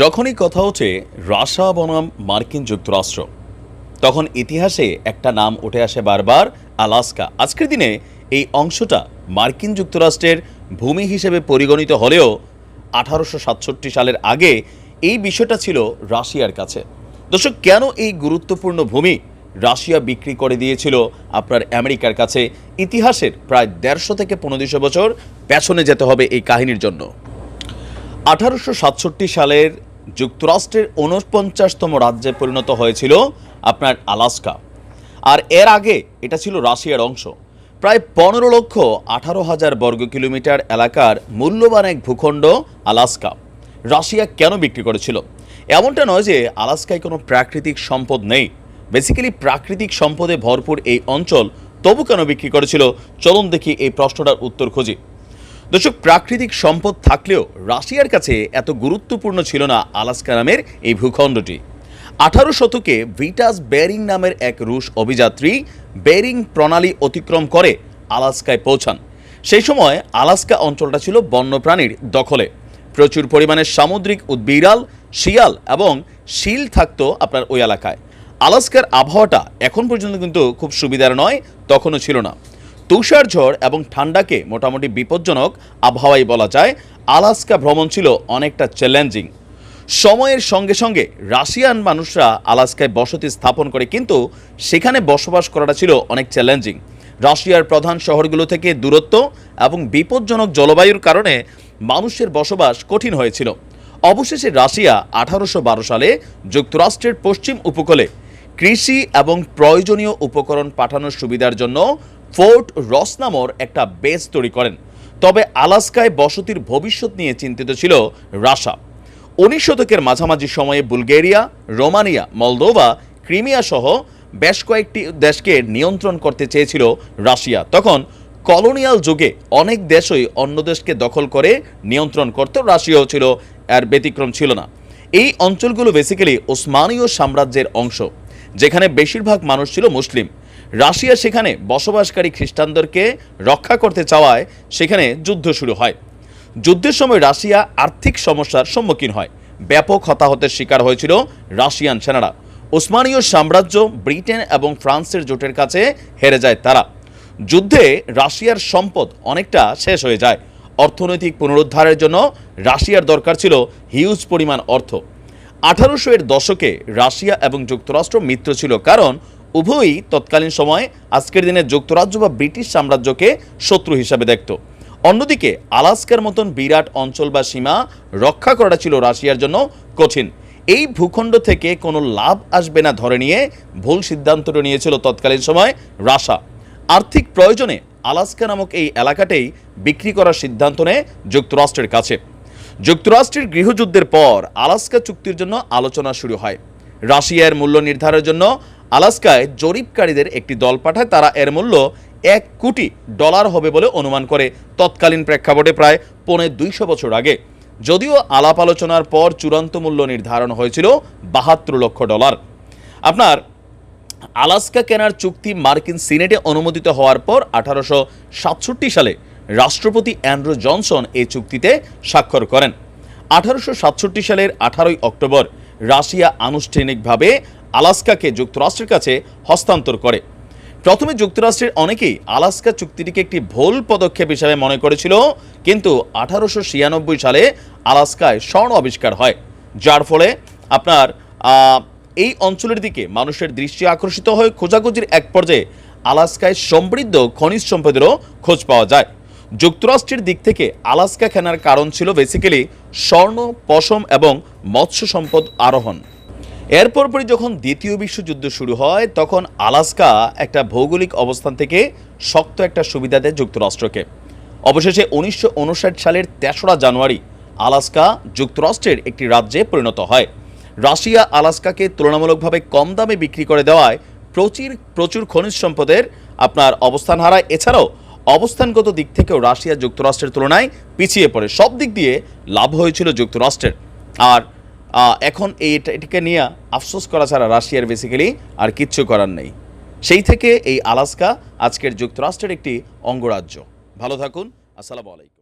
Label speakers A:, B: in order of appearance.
A: যখনই কথা ওঠে রাশা বনাম মার্কিন যুক্তরাষ্ট্র, তখন ইতিহাসে একটা নাম উঠে আসে বারবার, আলাস্কা। আজকের দিনে এই অংশটা মার্কিন যুক্তরাষ্ট্রের ভূমি হিসেবে পরিগণিত হলেও আঠারোশো সাতষট্টি সালের আগে এই বিষয়টা ছিল রাশিয়ার কাছে। দর্শক, কেন এই গুরুত্বপূর্ণ ভূমি রাশিয়া বিক্রি করে দিয়েছিল আপনার আমেরিকার কাছে? ইতিহাসের প্রায় দেড়শো থেকে পনেরোশো বছর পেছনে যেতে হবে এই কাহিনীর জন্য। আঠারোশো সাতষট্টি সালের যুক্তরাষ্ট্রের ঊনপঞ্চাশতম রাজ্যে পরিণত হয়েছিল আপনার আলাস্কা। আর এর আগে এটা ছিল রাশিয়ার অংশ। প্রায় পনেরো লক্ষ আঠারো হাজার বর্গ কিলোমিটার এলাকার মূল্যবান এক ভূখণ্ড আলাস্কা। রাশিয়া কেন বিক্রি করেছিল? এমনটা নয় যে আলাস্কায় কোনো প্রাকৃতিক সম্পদ নেই। বেসিক্যালি প্রাকৃতিক সম্পদে ভরপুর এই অঞ্চল তবু কেন বিক্রি করেছিল? চলুন দেখি এই প্রশ্নটার উত্তর খুঁজি। দর্শক, প্রাকৃতিক সম্পদ থাকলেও রাশিয়ার কাছে এত গুরুত্বপূর্ণ ছিল না আলাস্কা নামের এই ভূখণ্ডটি। আঠারো শতকে ভিটাস বেরিং নামের এক রুশ অভিযাত্রী বেরিং প্রণালী অতিক্রম করে আলাস্কায় পৌঁছান। সেই সময় আলাস্কা অঞ্চলটা ছিল বন্যপ্রাণীর দখলে। প্রচুর পরিমাণে সামুদ্রিক উদ্বিড়াল শিয়াল এবং শিল থাকতো আপনার ওই এলাকায়। আলাস্কার আবহাওয়াটা এখন পর্যন্ত কিন্তু খুব সুবিধার নয়, তখনও ছিল না। তুষার ঝড় এবং ঠান্ডাকে মোটামুটি বিপজ্জনক আবহাওয়াই বলা যায়। আলাস্কা ভ্রমণ ছিল অনেকটা চ্যালেঞ্জিং সময়ের সঙ্গে সঙ্গে রাশিয়ান মানুষরা আলাস্কায় বসতি স্থাপন করে কিন্তু সেখানে বসবাস করাটা ছিল অনেক চ্যালেঞ্জিং রাশিয়ার প্রধান শহরগুলো থেকে দূরত্ব এবং বিপজ্জনক জলবায়ুর কারণে মানুষের বসবাস কঠিন হয়েছিল। অবশেষে রাশিয়া আঠারোশো বারো সালে যুক্তরাষ্ট্রের পশ্চিম উপকূলে কৃষি এবং প্রয়োজনীয় উপকরণ পাঠানোর সুবিধার জন্য ফোর্ট রস নামর একটা বেস তৈরি করেন। তবে আলাস্কায় বসতির ভবিষ্যৎ নিয়ে চিন্তিত ছিল রাশা। উনিশ শতকের মাঝামাঝি সময়ে বুলগেরিয়া, রোমানিয়া, মলদোভা, ক্রিমিয়া সহ বেশ কয়েকটি দেশকে নিয়ন্ত্রণ করতে চেয়েছিল রাশিয়া। তখন কলোনিয়াল যুগে অনেক দেশই অন্য দেশকে দখল করে নিয়ন্ত্রণ করত রাশিয়াও ছিল, এর ব্যতিক্রম ছিল না। এই অঞ্চলগুলো বেসিক্যালি ওসমানীয় সাম্রাজ্যের অংশ, যেখানে বেশিরভাগ মানুষ ছিল মুসলিম। রাশিয়া সেখানে বসবাসকারী খ্রিস্টানদেরকে রক্ষা করতে চাওয়ায় সেখানে যুদ্ধ শুরু হয়। যুদ্ধের সময় রাশিয়া আর্থিক সমস্যার সম্মুখীন হয়। ব্যাপক হতাহতের শিকার হয়েছিল রাশিয়ান সেনারা। ওসমানীয় সাম্রাজ্য ব্রিটেন এবং ফ্রান্সের জোটের কাছে হেরে যায় তারা। যুদ্ধে রাশিয়ার সম্পদ অনেকটা শেষ হয়ে যায়। অর্থনৈতিক পুনরুদ্ধারের জন্য রাশিয়ার দরকার ছিল হিউজ পরিমাণ অর্থ। আঠারোশো এর দশকে রাশিয়া এবং যুক্তরাষ্ট্র মিত্র ছিল কারণ উভয়ই তৎকালীন সময়ে আজকের দিনে যুক্তরাজ্য বা ব্রিটিশ সাম্রাজ্যকে শত্রু হিসাবে দেখত। অন্যদিকে আলাস্কার মতন বিরাট অঞ্চল বা সীমা রক্ষা করাটা ছিল রাশিয়ার জন্য কঠিন। এই ভূখণ্ড থেকে কোনো লাভ আসবে না ধরে নিয়ে ভুল সিদ্ধান্তটা নিয়েছিল তৎকালীন সময় রাশা। আর্থিক প্রয়োজনে আলাস্কা নামক এই এলাকাটাই বিক্রি করার সিদ্ধান্ত নেয় যুক্তরাষ্ট্রের কাছে। যুক্তরাষ্ট্রের গৃহযুদ্ধের পর আলাস্কা চুক্তির জন্য আলোচনা শুরু হয়। রাশিয়ার মূল্য নির্ধারণের জন্য আলাস্কায় জরিপকারীদের একটি দল পাঠায়, তারা এর মূল্য এক কোটি ডলার হবে বলে অনুমান করে। তৎকালীন প্রেক্ষাপটে প্রায় পৌনে দুইশো বছর আগে। যদিও আলাপ আলোচনার পর চূড়ান্ত মূল্য নির্ধারণ হয়েছিল বাহাত্তর লক্ষ ডলার। আপনার আলাস্কা কেনার চুক্তি মার্কিন সিনেটে অনুমোদিত হওয়ার পর আঠারোশো সাতষট্টি সালে রাষ্ট্রপতি অ্যান্ড্রু জনসন এই চুক্তিতে স্বাক্ষর করেন। আঠারোশো সাতষট্টি সালের আঠারোই অক্টোবর রাশিয়া আনুষ্ঠানিকভাবে আলাস্কাকে যুক্তরাষ্ট্রের কাছে হস্তান্তর করে। প্রথমে যুক্তরাষ্ট্রের অনেকেই আলাস্কা চুক্তিটিকে একটি ভুল পদক্ষেপ হিসাবে মনে করেছিল, কিন্তু আঠারোশো ছিয়ানব্বই সালে আলাস্কায় স্বর্ণ আবিষ্কার হয়, যার ফলে আপনার এই অঞ্চলের দিকে মানুষের দৃষ্টি আকর্ষিত হয়ে খোঁজাখুঁজির এক পর্যায়ে আলাস্কায় সমৃদ্ধ খনিজ সম্পদেরও খোঁজ পাওয়া যায়। যুক্তরাষ্ট্রের দিক থেকে আলাস্কা খেনার কারণ ছিল বেসিক্যালি স্বর্ণ, পশম এবং মৎস্য সম্পদ আরোহণ। এরপর পরই যখন দ্বিতীয় বিশ্বযুদ্ধ শুরু হয়, তখন আলাস্কা একটা ভৌগোলিক অবস্থান থেকে শক্ত একটা সুবিধা দেয় যুক্তরাষ্ট্রকে। অবশেষে উনিশশো উনষাট সালের তেসরা জানুয়ারি আলাস্কা যুক্তরাষ্ট্রের একটি রাজ্যে পরিণত হয়। রাশিয়া আলাস্কাকে তুলনামূলকভাবে কম দামে বিক্রি করে দেওয়ায় প্রচুর প্রচুর খনিজ সম্পদের আপনার অবস্থান হারায়। এছাড়াও অবস্থানগত দিক থেকেও রাশিয়া যুক্তরাষ্ট্রের তুলনায় পিছিয়ে পড়ে। সব দিক দিয়ে লাভ হয়েছিল যুক্তরাষ্ট্রের। আর এখন এই এটা- এটাকে নিয়ে আফসোস করা ছাড়া রাশিয়ার বেসিক্যালি আর কিচ্ছু করার নেই। সেই থেকে এই আলাস্কা আজকের যুক্তরাষ্ট্রের একটি অঙ্গরাজ্য। ভালো থাকুন, আসসালামু আলাইকুম।